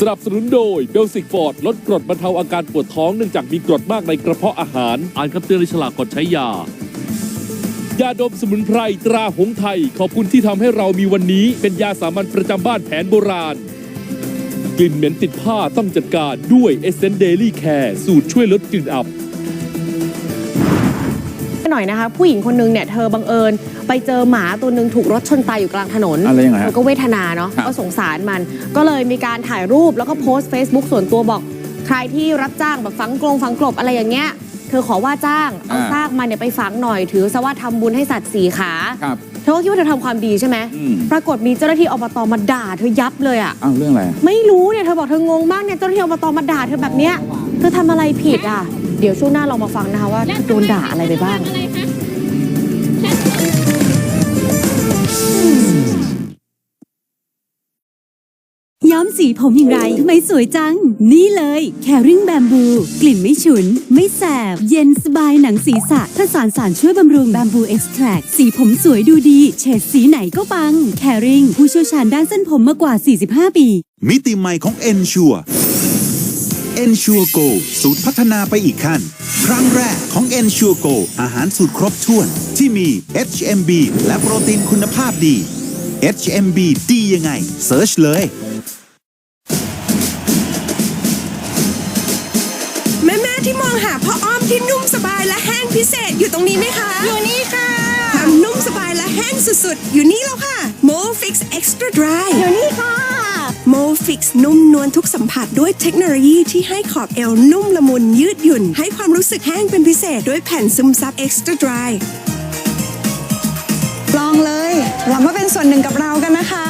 สนับสนุนโดยเบลสิกฟอร์ดลดกรดบรรเทาอาการปวดท้องเนื่องจากมีกรดมากในกระเพาะอาหาร อ่านคำเตือนในฉลากก่อนใช้ยายาดมสมุนไพรตราหงไทย ขอบคุณที่ทำให้เรามีวันนี้ เป็นยาสามัญประจำบ้านแผนโบราณ กลิ่นเหม็นติดผ้าต้องจัดการด้วยเอเซนเดลี่แคร์สูตรช่วยลดกลิ่นอับ หน่อยนะคะ ผู้หญิงคนนึงเนี่ยเธอบังเอิญ ไปเจอหมาตัวหนึ่งถูกรถชนตายอยู่กลางถนนอะไรยังไงฮะเธอก็เวทนาเนาะครับ ก็สงสารมัน ก็เลยมีการถ่ายรูปแล้วก็โพสต์ Facebook ส่วนตัวบอก ใครที่รับจ้างแบบฝังกลงฝังกลบอะไรอย่างเงี้ยเธอขอว่าจ้างเอาอ่า ซากมันเนี่ยไปฝังหน่อยถือซะว่าทำบุญให้สัตว์สี่ขา ครับ เธอก็คิดว่าเธอทำความดีใช่ไหม อืม ปรากฏมีเจ้าหน้าที่อบตมาด่าเธอยับเลยอะอ้าวเรื่องอะไร ไม่รู้เนี่ยเธอบอกเธองงมากเนี่ยเจ้าหน้าที่อบตมาด่าเธอแบบเนี้ย เธอทำอะไรผิดอะ เดี๋ยวช่วงหน้าเรามาฟังนะคะว่าเธอโดนด่าอะไรไปบ้าง ย้อมสีผมอย่างไรทำไมสวยจัง นี่เลย Caring Bamboo กลิ่นไม่ฉุน ไม่แสบ เย็นสบายหนังศีรษะถ้าสารสารช่วยบำรุง Bamboo Extract สีผมสวยดูดี เฉดสีไหนก็ปัง Caring ผู้เชี่ยวชาญด้านเส้นผมมากว่า 45 ปี มิติใหม่ของ Ensure Ensure Go สูตรพัฒนาไปอีกขั้น ครั้งแรกของ Ensure Go อาหารสูตรครบถ้วน ที่มี HMB และโปรตีนคุณภาพดี HMB ดียังไงเซิร์ชเลยแม่แม่ๆที่มองหาพ่ออ้อมที่นุ่มสบายและแห้งพิเศษอยู่ตรงนี้ไหมคะ อยู่นี่ค่ะ ความนุ่มสบายและแห้งสุดๆ อยู่นี่แล้วค่ะ m o นุ่มนวลทุกสัมผัสด้วยเทคโนโลยีที่ให้ขอบเอวนุ่มละมุนยืดหยุ่น ให้ความรู้สึกแห้งเป็นพิเศษด้วยแผ่นซึมซับ Extra Dry ลองเลยลองมาเป็นส่วนหนึ่งกับเรากันนะคะ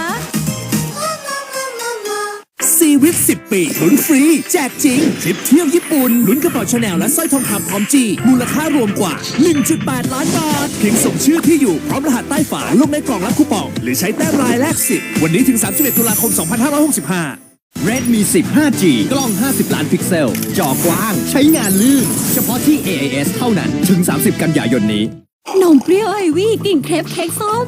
ซีวิต10 ปีลุ้นฟรี แจกจริงทริปเที่ยวญี่ปุ่นลุ้นกระเป๋าชาแนลและสร้อยทองคำพร้อมจีมูลค่ารวมกว่า 1.8 ล้านบาท เพียงส่งชื่อที่อยู่ พร้อมรหัสใต้ฝาลงในกล่องรับคูปอง หรือใช้แต้มลายแลกสิทธิ์วันนี้ถึง 31 ตุลาคม 2565 Redmi 10 5G กล้อง 50 ล้านพิกเซล จอกว้าง ใช้งานลื่น เฉพาะที่ AIS เท่านั้น ถึง 30 กันยายนนี้นมเปรี้ยวไอวี่กลิ่นเครปเค้กส้ม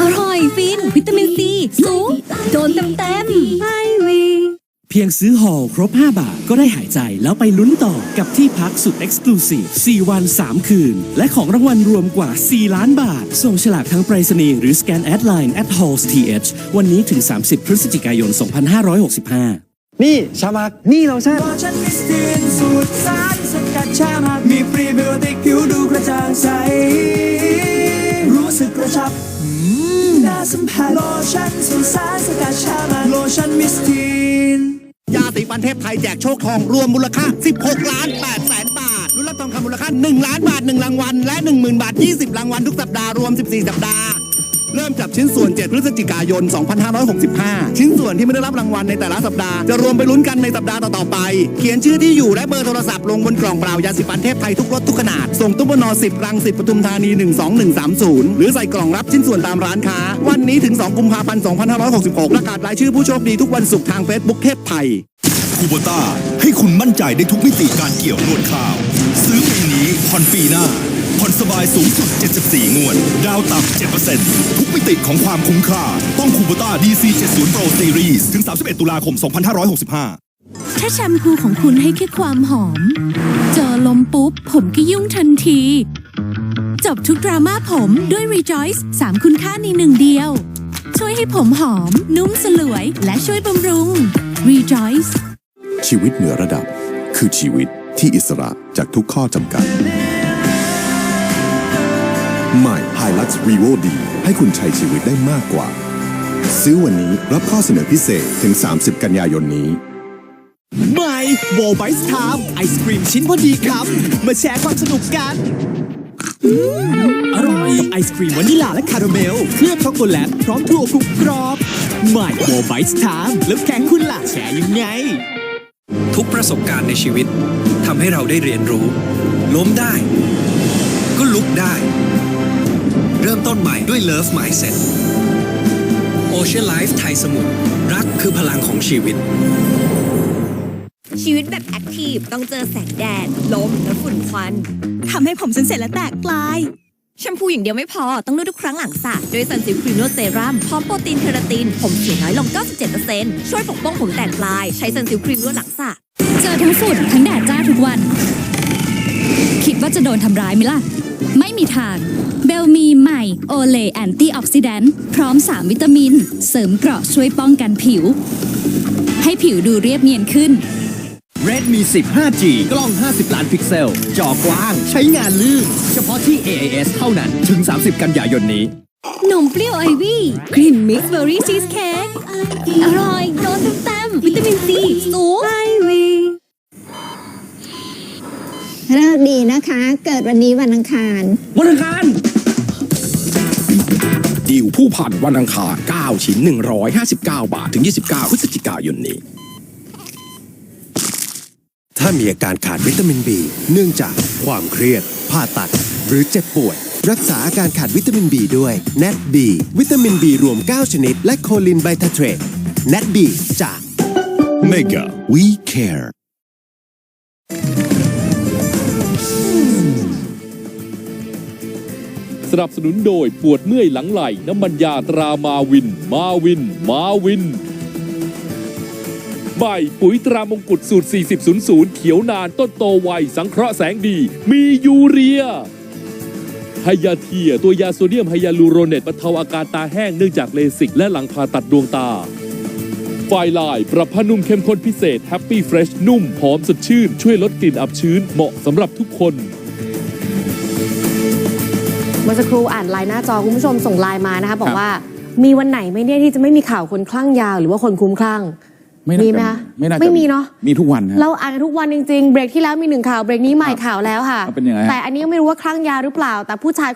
อร่อยฟิน วิตามินซี สูง โดนเต็มเต็มไอวี่ เพียงซื้อหอลครบ 5 บาท ก็ได้หายใจแล้วไปลุ้นต่อกับที่พักสุด Exclusive 4วัน 3 คืน และของรางวัลรวมกว่า 4 ล้านบาท ส่งฉลากทั้งไปรษณีย์หรือสแกนแอดไลน์ at halls th วันนี้ถึง 30 พฤศจิกายน 2565 นี่ ชามัก นี่เราใช่ฉันมิสทีนสูตรสารสกัดชามัก มีฟรีไบโอติกผิวดูกระจ่างใส รู้สึกกระชับอืมน่าสัมผัสโลชั่นสูตรสารสกัดชามักโลชั่นมิสทีน ยาสีฟันเทพไทยแจกโชคทองรวมมูลค่า 16 ล้าน8แสนบาทรุ่นรับทองคำมูลค่า 1 ล้านบาท 1 รางวัล และ 10,000 บาท 20 รางวัลทุกสัปดาห์ รวม 14 สัปดาห์ เริ่มจับชิ้นส่วน 7 พฤศจิกายน 2565 ชิ้นส่วนที่ไม่ได้รับรางวัลในแต่ละสัปดาห์ จะรวมไปลุ้นกันในสัปดาห์ต่อๆไป เขียนชื่อที่อยู่และเบอร์โทรศัพท์ลงบนกล่องเปล่ายาสีฟันเทพไทยทุกรสทุกขนาด ส่งตู้ปนอ10รังสิตปทุมธานี 12130 หรือใส่กล่องรับชิ้นส่วนตามร้านค้า วันนี้ถึง 2 กุมภาพันธ์ 2566 ประกาศรายชื่อผู้โชคดีทุกวันศุกร์ทางเฟซบุ๊กเทพไทยคูโบต้าให้คุณมั่นใจได้ทุกมิติการเกี่ยวนวดข้าว ซื้อปีนี้ผ่อนปีหน้า ผ่อนสบายสูงสุด 74 งวด ดาวต่ำ 7%ทุกมิติของความคุ้มค่า ต้องคูโบต้า DC 70 Pro Series ถึง 31 ตุลาคม 2565ถ้าแชมพูของคุณให้แค่ความหอม เจอลมปุ๊บ ผมก็ยุ่งทันที จบทุกดราม่าผมด้วย Rejoice 3คุณค่าในหนึ่งเดียว ช่วยให้ผมหอม นุ่มสลวย และช่วยบำรุง Rejoice ชีวิตเหนือระดับ คือชีวิตที่อิสระจากทุกข้อจำกัด ใหม่ Hilux Revo D ให้คุณใช้ชีวิตได้มากกว่า ซื้อวันนี้รับข้อเสนอพิเศษถึง 30 กันยายนนี้ใหม่โบไบส์ไทม์ไอศครีมชิ้นพอดีคำมาแชร์ความสนุกกันอืมอร่อยกับไอศครีมวานิลลาและคาราเมล เคลือบช็อกโกแลตพร้อมถั่วกรุบกรอบใหม่โบไบส์ไทม์แล้วแก๊งคุณล่ะแชร์ยังไง ทุกประสบการณ์ในชีวิตทำให้เราได้เรียนรู้ ล้มได้ ก็ลุกได้เริ่มต้นใหม่ด้วย Love Mindset Ocean Life ไทยสมุทรรักคือพลังของชีวิต ชีวิตแบบแอคทีฟต้องเจอแสงแดด ลมและฝุ่นควันทำให้ผมฉันเสร็จและแตกปลายแชมพูอย่างเดียวไม่พอ ต้องนวดทุกครั้งหลังสระด้วยซันซิลครีมนวดเซรั่มพร้อมโปรตีนเคราติน ผมเสียน้อยลง 97%ช่วยปกป้องผมแตกปลาย ใช้ซันซิลครีมนวดหลังสระเจอทั้งฝุ่นทั้งแดดจ้าทุกวัน คิดว่าจะโดนทำร้ายไหมล่ะ ไม่มีทาง เบลมีใหม่โอเลแอนตี้ออกซิแดนต์พร้อม 3 วิตามิน เสริมเกราะช่วยป้องกันผิว ให้ผิวดูเรียบเนียนขึ้น Redmi 10 5G กล้อง 50 ล้านพิกเซล จอกว้าง ใช้งานลื่น เฉพาะที่ AIS เท่านั้น ถึง 30 กันยายนนี้ นมเปรี้ยวไอวี่ครีมมิกซ์เบอร์รี่ชีสเค้กอร่อยโดนเต็มๆวิตามินซีสูง เลิกดีนะคะ เกิดวันนี้วันอังคารวันอังคารดิวผู้ผ่านวันอังคาร 9 ชิ้น 159 บาท ถึง 29 พฤศจิกายนนี้ ถ้ามีอาการขาดวิตามิน B เนื่องจากความเครียด ผ่าตัด หรือเจ็บป่วย รักษาอาการขาดวิตามิน B ด้วย NAT B วิตามิน B รวม 9 ชนิด และโคลินไบทาเทรต NAT B จาก Mega We Care สนับสนุนโดยปวดเมื่อยหลังไหล่น้ำมันยาตรามาวิน มาวิน มาวินใบปุ๋ยตรามงกุฎสูตร 4000 เขียวนานต้นโตไว สังเคราะห์แสงดี มียูเรียไฮยาเทีย ตัวยาโซเดียมไฮยาลูโรเนตบรรเทาอาการตาแห้งเนื่องจากเลสิกและหลังผ่าตัดดวงตาไฟลาย ปรับผ้านุ่มเข้มข้นพิเศษแฮปปี้เฟรชนุ่มหอมสดชื่น ช่วยลดกลิ่นอับชื้นเหมาะสำหรับทุกคน มื่อสักครู่อ่านไลน์หน้าจอคุณผู้ชมส่งไลน์มานะคะบอกว่ามีวันไหนไหม่เนี่ยที่จะไม่มีข่าวคนคลั่งยาหรือว่าคนคลุ้มคลั่งไม่น่ามีจะไหมคะไม่น่าจะไม่มีเนาะมีทุกวันฮะเราอ่านกันทุกวันจริงๆ เบรกที่แล้วมีหนึ่งข่าวเบรกนี้ใหม่ข่าวแล้วค่ะเป็นยังไงฮะแต่อันนี้ยังไม่รู้ว่าคลั่งยาหรือเปล่า แต่ผู้ชาย